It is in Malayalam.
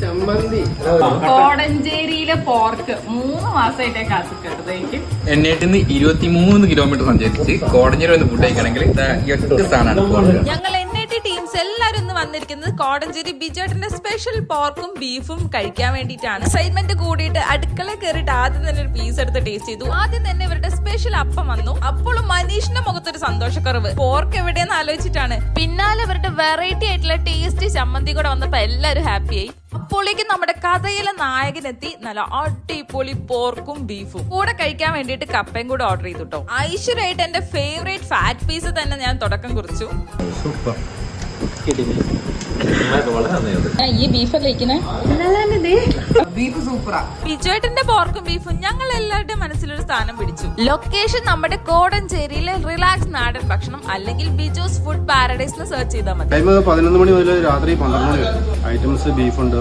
ചമ്മന്തി. കോടഞ്ചേരിയിലെ പോർക്ക് മൂന്ന് മാസമായിട്ടേ കാത്തിക്കെട്ടതേക്കും എന്നേട്ടിന്ന് ഇരുപത്തിമൂന്ന് കിലോമീറ്റർ സഞ്ചരിച്ച് കോടഞ്ചേരി വന്ന് ഫുഡ് കഴിക്കണമെങ്കിൽ ഈ ഒറ്റ സ്ഥാനമാണ് ഞങ്ങൾ എൻ ടീംസ് എല്ലാവരും ഇന്ന് വന്നിരിക്കുന്നത് കോടഞ്ചേരി ബിജോട്ടിന്റെ സ്പെഷ്യൽ പോർക്കും ബീഫും കഴിക്കാൻ വേണ്ടിയിട്ടാണ്. എക്സൈറ്റ്മെന്റ് കൂടിയിട്ട് അടുക്കള കയറിയിട്ട് ആദ്യം തന്നെ ഒരു പീസ് എടുത്ത് ടേസ്റ്റ് ചെയ്തു. ആദ്യം തന്നെ ഇവരുടെ സ്പെഷ്യൽ അപ്പം വന്നു. അപ്പോൾ മനീഷിന്റെ മുഖത്തൊരു സന്തോഷക്കുറവ്. പോർക്ക് എവിടെയെന്ന് ആലോചിച്ചിട്ടാണ്. പിന്നാലെ അവരുടെ വെറൈറ്റി ആയിട്ടുള്ള ടേസ്റ്റി ചമ്മന്തി കൂടെ വന്നപ്പോ എല്ലാവരും ഹാപ്പിയായി അപ്പോളേക്ക് നമ്മുടെ കഥയിലെ നായകനെത്തി നല്ല അടിപൊളി പോർക്കും ബീഫും കൂടെ കഴിക്കാൻ വേണ്ടിയിട്ട് കപ്പയും കൂടെ ഓർഡർ ചെയ്തു കേട്ടോ ഐശ്വര്യമായിട്ട് എന്റെ ഫേവറേറ്റ് ഫാറ്റ് പീസ് തന്നെ ഞാൻ തുടക്കം കുറിച്ചു. ഈ ബീഫല്ലേ ബീഫ് സൂപ്പറാ. ബിജുവേട്ടന്റെ പോർക്കും ബീഫും ഞങ്ങൾ എല്ലാവരുടെയും മനസ്സിലൊരു സ്ഥാനം പിടിച്ചു. ലൊക്കേഷൻ നമ്മുടെ കോടഞ്ചേരിയിലെ റിലാക്സ് നാടൻ ഭക്ഷണം അല്ലെങ്കിൽ ബിജോസ് ഫുഡ് പാരഡൈസ് സെർച്ച് ചെയ്താൽ മതി. ടൈം പതിനൊന്ന് മണി മുതൽ രാത്രി പന്ത്രണ്ട് മണി വരെ. ഐറ്റംസ് ബീഫുണ്ട്